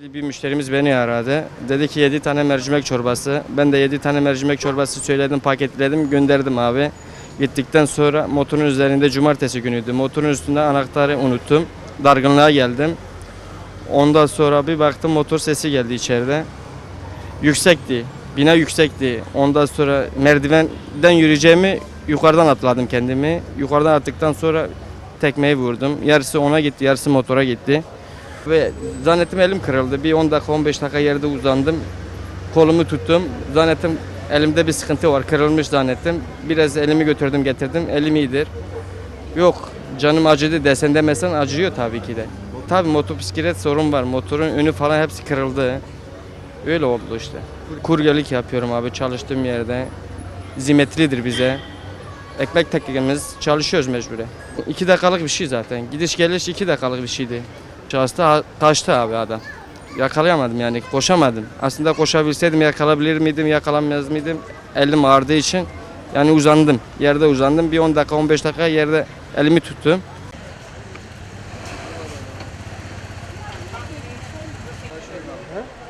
Bir müşterimiz beni aradı. Dedi ki 7 tane mercimek çorbası. Ben de 7 tane mercimek çorbası söyledim, paketledim, gönderdim abi. Gittikten sonra motorun üzerinde cumartesi günüydü. Motorun üstünde anahtarı unuttum. Dargınlığa geldim. Ondan sonra bir baktım motor sesi geldi içeride. Yüksekti. Bina yüksekti. Ondan sonra merdivenden yürüyeceğimi yukarıdan atladım kendimi. Yukarıdan attıktan sonra tekmeyi vurdum. Yarısı ona gitti, yarısı motora gitti. Ve zannettim elim kırıldı. Bir 10 dakika 15 dakika yerde uzandım. Kolumu tuttum. Zannettim elimde bir sıkıntı var. Kırılmış zannettim. Biraz elimi götürdüm getirdim. Elim iyidir. Yok canım acıdı desen demesen acıyor tabii ki de. Tabii motosiklet sorun var. Motorun önü falan hepsi kırıldı. Öyle oldu işte. Kuryelik yapıyorum abi çalıştığım yerde. Zimetridir bize. Ekmek tekimiz çalışıyoruz mecburen. İki dakikalık bir şey zaten. Gidiş geliş iki dakikalık bir şeydi. Şahısta kaçtı abi adam. Yakalayamadım yani koşamadım. Aslında koşabilseydim yakalayabilir miydim, yakalanmaz mıydım? Elim ağrıdığı için yani uzandım. Yerde uzandım. Bir 10 dakika 15 dakika yerde elimi tuttum. He?